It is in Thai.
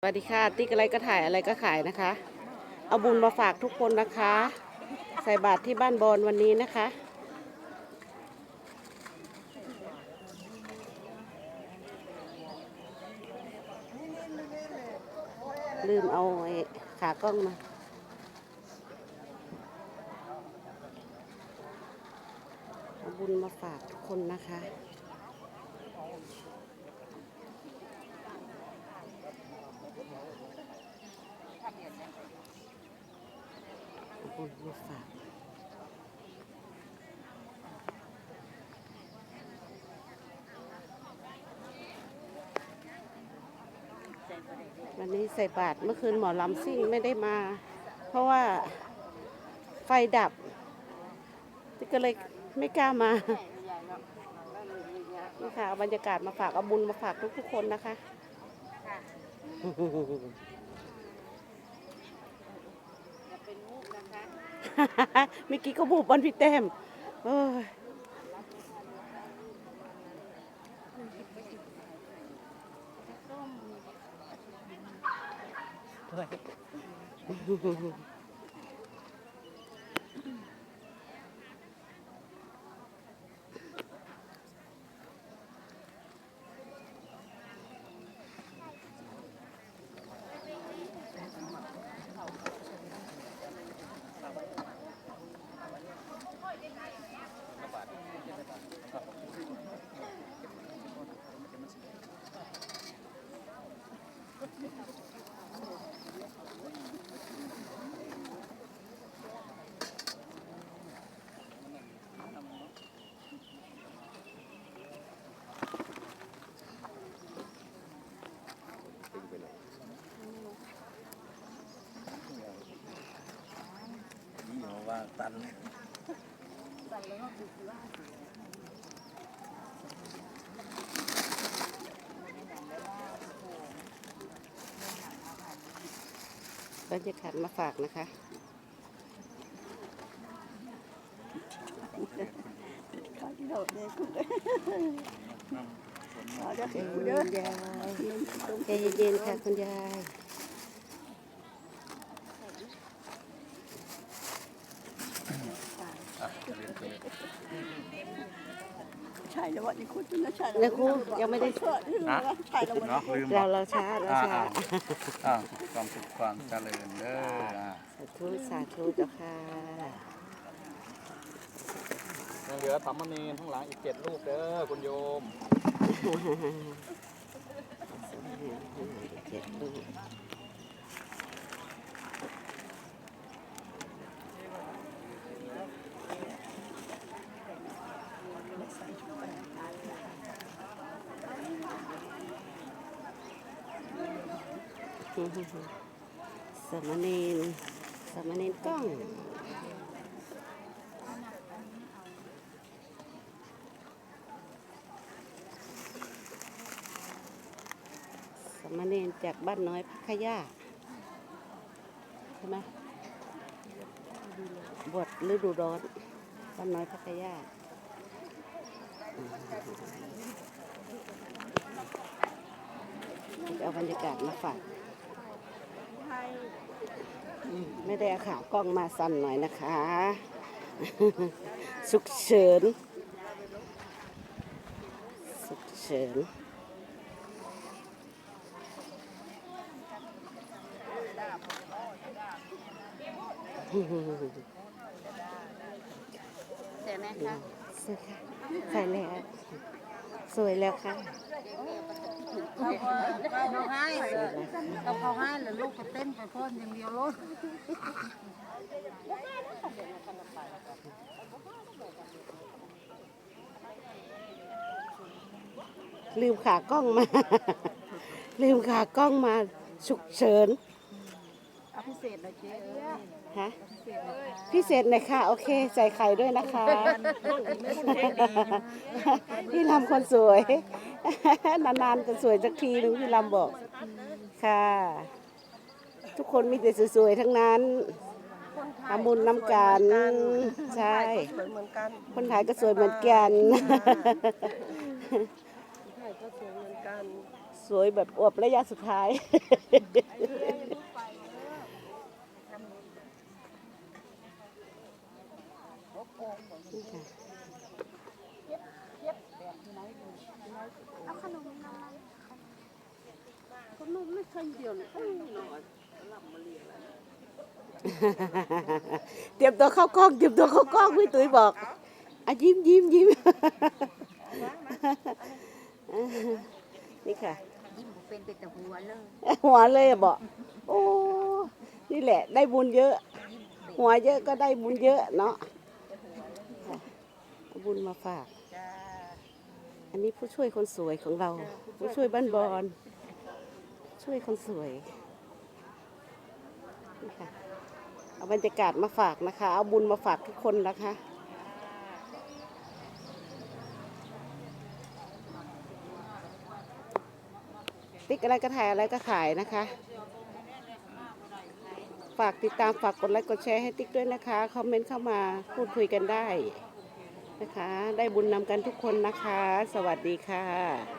สวัสดีค่ะติ๊กอะไรก็ถ่ายอะไรก็ขายนะคะ เอาบุญมาฝากทุกคนนะคะ ใส่บาตรที่บ้านบอนวันนี้นะคะ ลืมเอาไอ้ขากล้องมาเอาบุญมาฝากทุกคนนะคะ อาบุญมาฝาวันนี้ใส่บาตรเมื่อคืนหมอลำซิ่งไม่ได้มา เพราะว่าไฟดับก็เลยไม่กล้ามานี่ค่ะเอาบรรยากาศมาฝากเอาบุญมาฝากทุกๆคนนะคะ เมื่อกี้ก็บูบบอลพี่แต้มเอ้ยาว่าตันบรรยากาศมาฝากนะคะ ใจเย็นๆยายใจเย็นๆค่ะคุณยาย ใช่แล้ววันนี้คุณนะใช่แล้วครูยังไม่ได้เชื่อที่รู้ว่าใช่แล้ววันเนาะลืมเราเราช้าเราช้าอ่าความสุขความเจริญเด้ออ่าสาธุสาธุเจ้าค่ะยังเหลือสามเณรทั้งหลังอีกเจ็ดลูกเด้อคุณโยมเจ็ดลูก สามเณรสามเณรกล้องสามเณรจากบ้านน้อยพักขยาใช่ไหมบวชฤดูร้อนบ้านน้อยพักขยาเอาบรรยากาศมาฝากอืม ไม่ได้เอาข่าวกล้องมาสั่นหน่อยนะคะ สุกเฉิน สุกเฉินเสียไหมคะสวยค่ะใส่แล้ว สวยแล้วค่ะ เขาเขาให้เขาเขาให้แล้วลูกก็เต้นไปพ่นอย่างเดียวรถลืมขากล้องมา ลืมขากล้องมาฉุกเฉินอาพิเศษเลยเจ๊ ฮะพิเศษเลยค่ะพิเศษหน่อยค่ะ โอเค ใส่ไข่ด้วยนะคะ พี่ลำคนสวย นานๆจะสวยสักทีนึงพี่ลำบอก ค่ะ ทุกคนมีแต่สวยๆทั้งนั้นทำบุญน้ำกันใช่สวยเหมือนกันคนขายก็สวยเหมือนกันใช่ก็สวยเหมือนกันสสวยแบบอวบระยะสุดท้าย ค่ะเอาขนมน้อยขนมไม่เคยเดียวเลยเอ้ยน้อยเตรียมตัวเข้ากล้องเตรียมตัวเข้ากล้องพี่ตุ้ยบอกอะยิ้มยิ้มยิ้มนี่ค่ะยิ้มบ่เป็นเป็นแต่หัวเลยหัวเลยอะบอกโอ้นี่แหละ ได้บุญเยอะ หัวเยอะก็ได้บุญเยอะเนาะค่ะเอา บุญมาฝาก จ้าอันนี้ผู้ช่วยคนสวยของเรา ผู้ช่วยบ้านบอลช่วยคนสวยนี่ค่ะเอาบรรยากาศมาฝากนะคะ เอาบุญมาฝากทุกคนนะคะ ติ๊กอะไรก็ถ่ายอะไรก็ขายนะคะ ฝากติดตามฝากกดไลค์กดแชร์ให้ติ๊กด้วยนะคะ คอมเมนต์เข้ามาพูดคุยกันได้ นะคะ ได้บุญนำกันทุกคนนะคะ สวัสดีค่ะ